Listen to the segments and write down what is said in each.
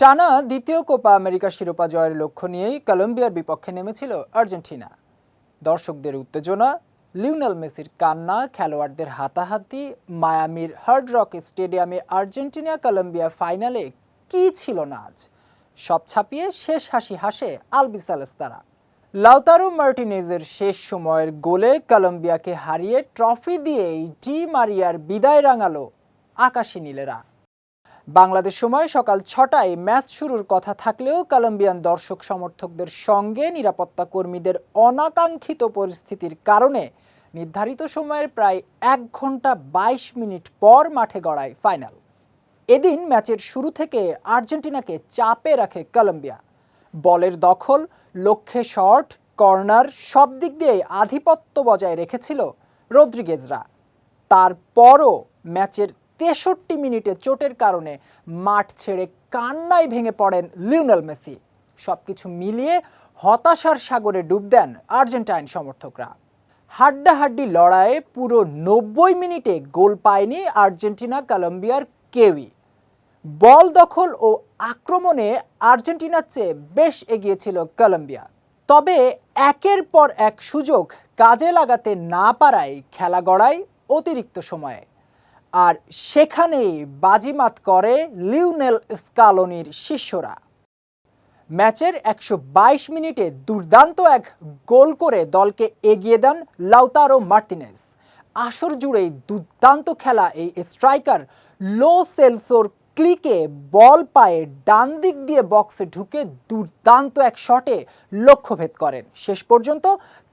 টানা দ্বিতীয় Copa America শিরোপা জয়ের লক্ষ্য নিয়েই কলম্বিয়ার বিপক্ষে নেমেছিল আর্জেন্টিনা। দর্শকদের উত্তেজনা, লিওনেল মেসির কান্না, খেলোয়াড়দের হাতাহাতি, মায়ামির হার্ড রক স্টেডিয়ামে আর্জেন্টিনা কলম্বিয়া ফাইনালে কি ছিল না আজ? সব ছাপিয়ে শেষ হাসি হাসে আলবিসালেস তারা লাউতারো মার্টিনেজের শেষ সময়ের গোলে কলম্বিয়াকে হারিয়ে ট্রফি দিয়েই ডি মারিয়ার বিদায় রাঙালো আকাশী নীলেরা। বাংলাদেশ সময় সকাল ছটায় ম্যাচ শুরুর কথা থাকলেও কলম্বিয়ান দর্শক সমর্থকদের সঙ্গে নিরাপত্তা কর্মীদের অনাকাঙ্ক্ষিত পরিস্থিতির কারণে নির্ধারিত সময়ের প্রায় এক ঘণ্টা বাইশ মিনিট পর মাঠে গড়ায় ফাইনাল। এদিন ম্যাচের শুরু থেকে আর্জেন্টিনাকে চাপে রাখে কলম্বিয়া। বলের দখল, লক্ষ্যে শট, কর্নার সব দিক দিয়ে আধিপত্য বজায় রেখেছিল রদ্রিগেজরা। তারপরও ম্যাচের তেষট্টি মিনিটে চোটের কারণে মাঠ ছেড়ে কান্নায় ভেঙে পড়েন লিওনেল মেসি। সব কিছু মিলিয়ে হতাশার সাগরে ডুব দেন আর্জেন্টাইন সমর্থকরা। হাড্ডাহাড্ডি লড়াইয়ে পুরো নব্বই মিনিটে গোল পায়নি আর্জেন্টিনা কলম্বিয়ার কেউই। বল দখল ও আক্রমণে আর্জেন্টিনার চেয়ে বেশ এগিয়েছিল কলম্বিয়া। তবে একের পর এক সুযোগ কাজে লাগাতে না পারায় খেলা গড়ায় অতিরিক্ত সময়ে। আর সেখানেই বাজিমাত করে লিউনেল স্কালোনির শিষ্যরা। ম্যাচের একশো বাইশ মিনিটে দুর্দান্ত এক গোল করে দলকে এগিয়ে দেন লাউতারো মার্টিনেস আসর জুড়েই দুর্দান্ত খেলা এই স্ট্রাইকার লো সেলসোর ক্লিকে বল পায়ে ডান দিক দিয়ে বক্সে ঢুকে দুর্দান্ত এক শটে লক্ষ্যভেদ করেন। শেষ পর্যন্ত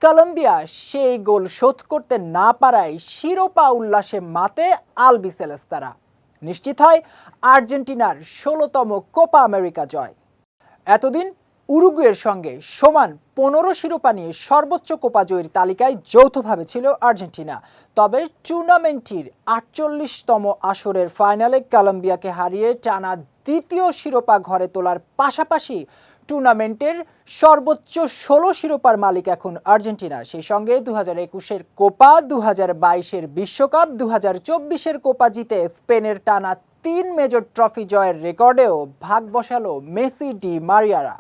কলম্বিয়া সেই গোল শোধ করতে না পারায় শিরোপা উল্লাসে মাতে আলবিসেলেস্তারা নিশ্চিত হয় আর্জেন্টিনার ষোলোতম কোপা আমেরিকা জয়। এতদিন উরুগুয়ের সঙ্গে সমান পনেরো শিরোপা নিয়ে সর্বোচ্চ কোপা জয়ের তালিকায় যৌথভাবে ছিল আর্জেন্টিনা। তবে টুর্নামেন্টটির আটচল্লিশতম আসরের ফাইনালে কলম্বিয়াকে হারিয়ে টানা দ্বিতীয় শিরোপা ঘরে তোলার পাশাপাশি টুর্নামেন্টের সর্বোচ্চ ষোলো শিরোপার মালিক এখন আর্জেন্টিনা। সেই সঙ্গে দু হাজার একুশের কোপা দু হাজার বাইশের বিশ্বকাপ দু হাজার চব্বিশের কোপা জিতে স্পেনের টানা তিন মেজর ট্রফি জয়ের রেকর্ডেও ভাগ বসালো মেসি ডি মারিয়ারা।